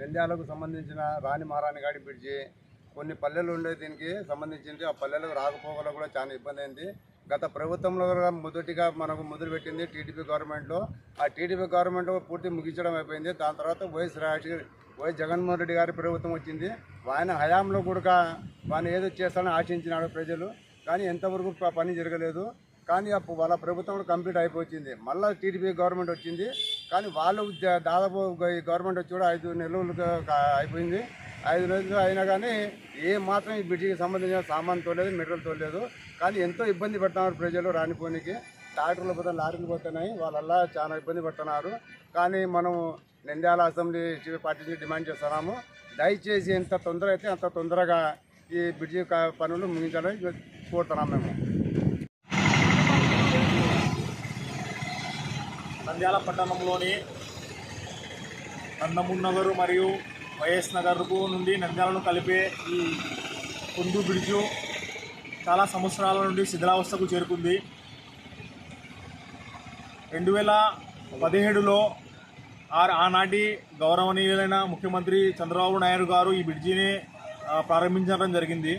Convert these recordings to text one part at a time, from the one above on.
నంద్యాలకు సంబంధించిన రాణి మహారాణిగాడి బ్రిడ్జి కొన్ని పల్లెలు ఉండే దీనికి సంబంధించింది. ఆ పల్లెలకు రాకపోకలు కూడా చాలా ఇబ్బంది అయింది. గత ప్రభుత్వంలో మొదటిగా మనకు మొదలుపెట్టింది టీడీపీ గవర్నమెంట్లో ఆ టీడీపీ గవర్నమెంట్ పూర్తి ముగించడం అయిపోయింది. దాని తర్వాత వైఎస్ రాజ్ వైఎస్ జగన్మోహన్ రెడ్డి గారి ప్రభుత్వం వచ్చింది. ఆయన హయాంలో కూడా వాళ్ళు ఏదో చేస్తానని ఆశించినాడు ప్రజలు. కానీ ఎంతవరకు పని జరగలేదు. కానీ అప్పుడు వాళ్ళ ప్రభుత్వం కూడా కంప్లీట్ అయిపోయింది. మళ్ళీ టీడీపీ గవర్నమెంట్ వచ్చింది. కానీ వాళ్ళు దాదాపు ఈ గవర్నమెంట్ వచ్చి కూడా ఐదు నెలలు అయిపోయింది. ఐదు నెలలు అయినా కానీ ఏ మాత్రం ఈ బ్రిడ్జికి సంబంధించిన సామాన్ తోలేదు మెటీరియల్ తోలేదు. కానీ ఎంతో ఇబ్బంది పడుతున్నారు ప్రజలు రానిపోనికి ట్రాక్టర్లు పోతే లారీలు పోతున్నాయి. వాళ్ళల్లా చాలా ఇబ్బంది పడుతున్నారు. కానీ మనం నంద్యాల అసెంబ్లీ పార్టీ నుంచి డిమాండ్ చేస్తున్నాము. దయచేసి ఎంత తొందర అయితే అంత తొందరగా ఈ బ్రిడ్జి పనులు ముగించాలని కోరుతున్నాం మేము. నంద్యాల పట్టణంలోని నందమూర్ నగర్ మరియు వైఎస్ నగర్కు నుండి నంద్యాలను కలిపే ఈ కుందు బ్రిడ్జు చాలా సంవత్సరాల నుండి శిథిలావస్థకు చేరుకుంది. రెండు వేల పదిహేడులో ఆనాటి గౌరవనీయులైన ముఖ్యమంత్రి చంద్రబాబు నాయుడు గారు ఈ బ్రిడ్జిని ప్రారంభించడం జరిగింది.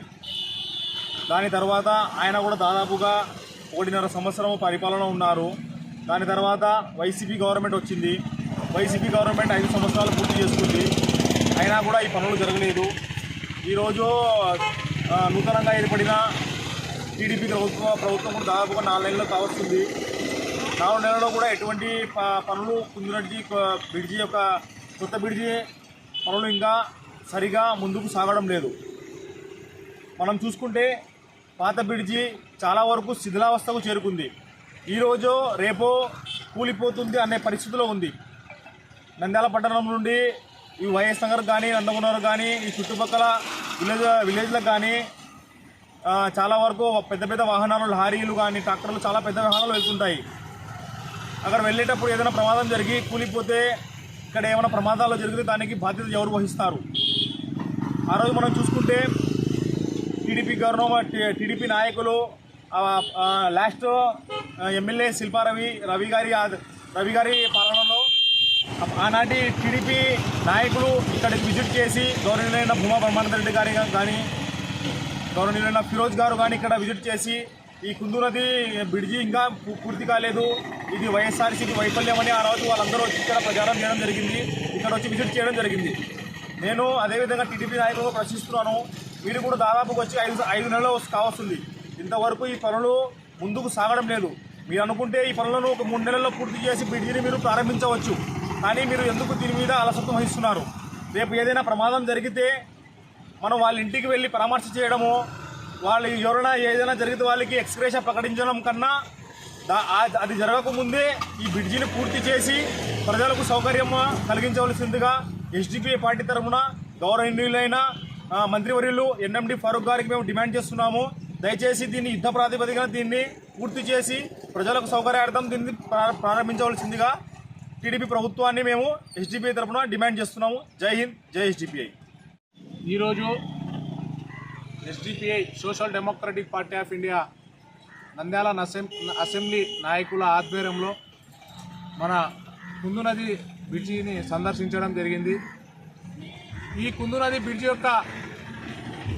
దాని తర్వాత ఆయన కూడా దాదాపుగా ఒకటిన్నర సంవత్సరం పరిపాలన ఉన్నారు. దాని తర్వాత వైసీపీ గవర్నమెంట్ వచ్చింది. వైసీపీ గవర్నమెంట్ ఐదు సంవత్సరాలు పూర్తి చేసుకుంది. అయినా కూడా ఈ పనులు జరగలేదు. ఈరోజు నూతనంగా ఏర్పడిన టీడీపీ ప్రభుత్వ ప్రభుత్వం కూడా దాదాపుగా నాలుగు నెలలు కావస్తుంది. నాలుగు నెలల్లో కూడా ఎటువంటి ప- పనులు కుందిరెడ్డి బ్రిడ్జి యొక్క కొత్త బ్రిడ్జి పనులు ఇంకా సరిగా ముందుకు సాగడం లేదు. మనం చూసుకుంటే పాత బ్రిడ్జి చాలా వరకు శిథిలావస్థకు చేరుకుంది. ఈరోజు రేపో కూలిపోతుంది అనే పరిస్థితిలో ఉంది. నంద్యాల పట్టణం నుండి ఈ వైఎస్ నగర్ కానీ నందమనగర్ కానీ ఈ చుట్టుపక్కల విలేజ్ విలేజ్లకు కానీ చాలా వరకు పెద్ద పెద్ద వాహనాలు లారీలు కానీ ట్రాక్టర్లు చాలా పెద్ద వాహనాలు వెళ్తుంటాయి. అక్కడ వెళ్ళేటప్పుడు ఏదైనా ప్రమాదం జరిగి కూలిపోతే ఇక్కడ ఏమైనా ప్రమాదాలు జరిగితే దానికి బాధ్యత ఎవరు వహిస్తారు? ఆ రోజు మనం చూసుకుంటే టీడీపీ గవర్నమెంట్ టీడీపీ నాయకులు లాస్ట్ ఎమ్మెల్యే శిల్పారవి రవి గారి రవి గారి పాలనలో ఆనాటి టీడీపీ నాయకులు ఇక్కడికి విజిట్ చేసి గౌరవనీయులైన భూమా బ్రహ్మానంద రెడ్డి గారి కానీ గౌరవనీయులైన ఫిరోజ్ గారు కానీ ఇక్కడ విజిట్ చేసి ఈ కుందు నది బ్రిడ్జి ఇంకా పూర్తి కాలేదు. ఇది వైఎస్ఆర్సీపీ వైఫల్యం అని ఆ రోజు వాళ్ళందరూ వచ్చి ఇక్కడ ప్రచారం చేయడం జరిగింది. ఇక్కడ వచ్చి విజిట్ చేయడం జరిగింది. నేను అదేవిధంగా టీడీపీ నాయకులు ప్రశ్నిస్తున్నాను. మీరు కూడా దాదాపుగా వచ్చి ఐదు ఐదు నెలలు కావస్తుంది. ఇంతవరకు ఈ పనులు ముందుకు సాగడం లేదు. మీరు అనుకుంటే ఈ పనులను ఒక మూడు నెలల్లో పూర్తి చేసి బ్రిడ్జిని మీరు ప్రారంభించవచ్చు. కానీ మీరు ఎందుకు దీని మీద అలసత్వం వహిస్తున్నారు? రేపు ఏదైనా ప్రమాదం జరిగితే మనం వాళ్ళ ఇంటికి వెళ్ళి పరామర్శ చేయడము వాళ్ళు ఎవరైనా ఏదైనా జరిగితే వాళ్ళకి ఎక్స్ప్రెషన్ ప్రకటించడం కన్నా అది జరగకముందే ఈ బ్రిడ్జిని పూర్తి చేసి ప్రజలకు సౌకర్యం కలిగించవలసిందిగా ఎస్డిపిఐ పార్టీ తరఫున గౌరవనీయులైన మంత్రివర్యులు ఎన్ఎండి ఫారూక్ గారికి మేము డిమాండ్ చేస్తున్నాము. దయచేసి దీన్ని యుద్ధ ప్రాతిపదికన దీన్ని పూర్తి చేసి ప్రజలకు సౌకర్యార్థం దీన్ని ప్రారంభించవలసిందిగా టీడీపీ ప్రభుత్వాన్ని మేము ఎస్డిపిఐ తరఫున డిమాండ్ చేస్తున్నాము. జై హింద్ జై ఎస్డిపిఐ ఈరోజు SDPI social democratic party of India Nandyal assembly నాయకుల ఆధ్వర్యంలో మన కుందు నది బ్రిడ్జిని సందర్శించడం జరిగింది. ఈ కుందు నది బ్రిడ్జి యొక్క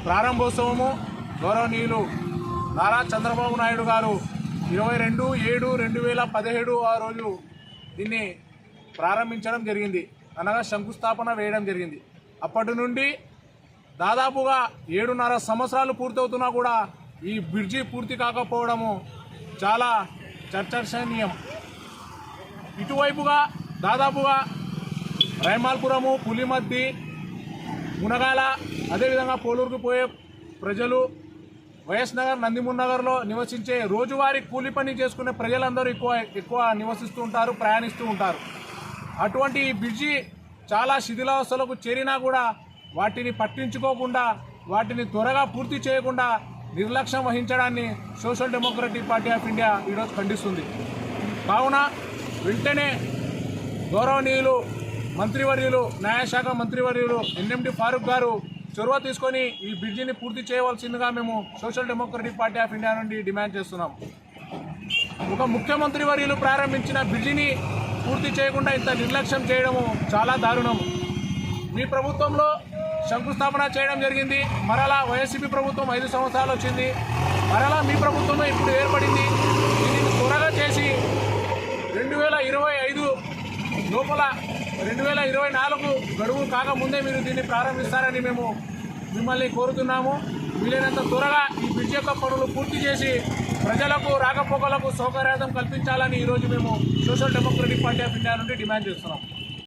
ప్రారంభోత్సవము గౌరవనీయులు నారా చంద్రబాబు నాయుడు గారు ఇరవై రెండు ఏడు రెండు వేల పదిహేడు ఆ రోజు దీన్ని ప్రారంభించడం జరిగింది. అనగా శంకుస్థాపన వేయడం జరిగింది. అప్పటి నుండి దాదాపుగా ఏడున్నర సంవత్సరాలు పూర్తవుతున్నా కూడా ఈ బ్రిడ్జి పూర్తి కాకపోవడము చాలా చర్చనీయం. ఇటువైపుగా దాదాపుగా రైమాల్పురము పులిమద్ది మునగాల అదేవిధంగా పోలూరుకు పోయే ప్రజలు వైఎస్ నగర్ నందిమూర్ నగర్లో నివసించే రోజువారీ కూలి పని చేసుకునే ప్రజలందరూ ఎక్కువ ఎక్కువ నివసిస్తూ ఉంటారు ప్రయాణిస్తూ ఉంటారు. అటువంటి ఈ బ్రిడ్జి చాలా శిథిలావస్థలకు చేరినా కూడా వాటిని పట్టించుకోకుండా వాటిని త్వరగా పూర్తి చేయకుండా నిర్లక్ష్యం వహించడాన్ని social democratic party of India ఈరోజు ఖండిస్తుంది. కావున వెంటనే గౌరవనీయులు మంత్రివర్యులు న్యాయశాఖ మంత్రివర్యులు ఎన్ఎండి ఫారూక్ గారు చొరవ తీసుకొని ఈ బ్రిడ్జిని పూర్తి చేయవలసిందిగా మేము social democratic party of India నుండి డిమాండ్ చేస్తున్నాం. ఒక ముఖ్యమంత్రి వర్యులు ప్రారంభించిన బ్రిడ్జిని పూర్తి చేయకుండా ఇంత నిర్లక్ష్యం చేయడము చాలా దారుణం. మీ ప్రభుత్వంలో శంకుస్థాపన చేయడం జరిగింది. మరలా వైఎస్సీపీ ప్రభుత్వం ఐదు సంవత్సరాలు వచ్చింది. మరలా మీ ప్రభుత్వమే ఇప్పుడు ఏర్పడింది. దీన్ని త్వరగా చేసి రెండు వేల ఇరవై లోపల రెండు వేల ఇరవై నాలుగు గడువు కాకముందే మీరు దీన్ని ప్రారంభిస్తారని మేము మిమ్మల్ని కోరుతున్నాము. వీలైనంత త్వరగా ఈ బ్రిడ్జ్ యొక్క పనులు పూర్తి చేసి ప్రజలకు రాకపోకలకు సౌకర్యార్థం కల్పించాలని ఈరోజు మేము social democratic party of India నుండి డిమాండ్ చేస్తున్నాం.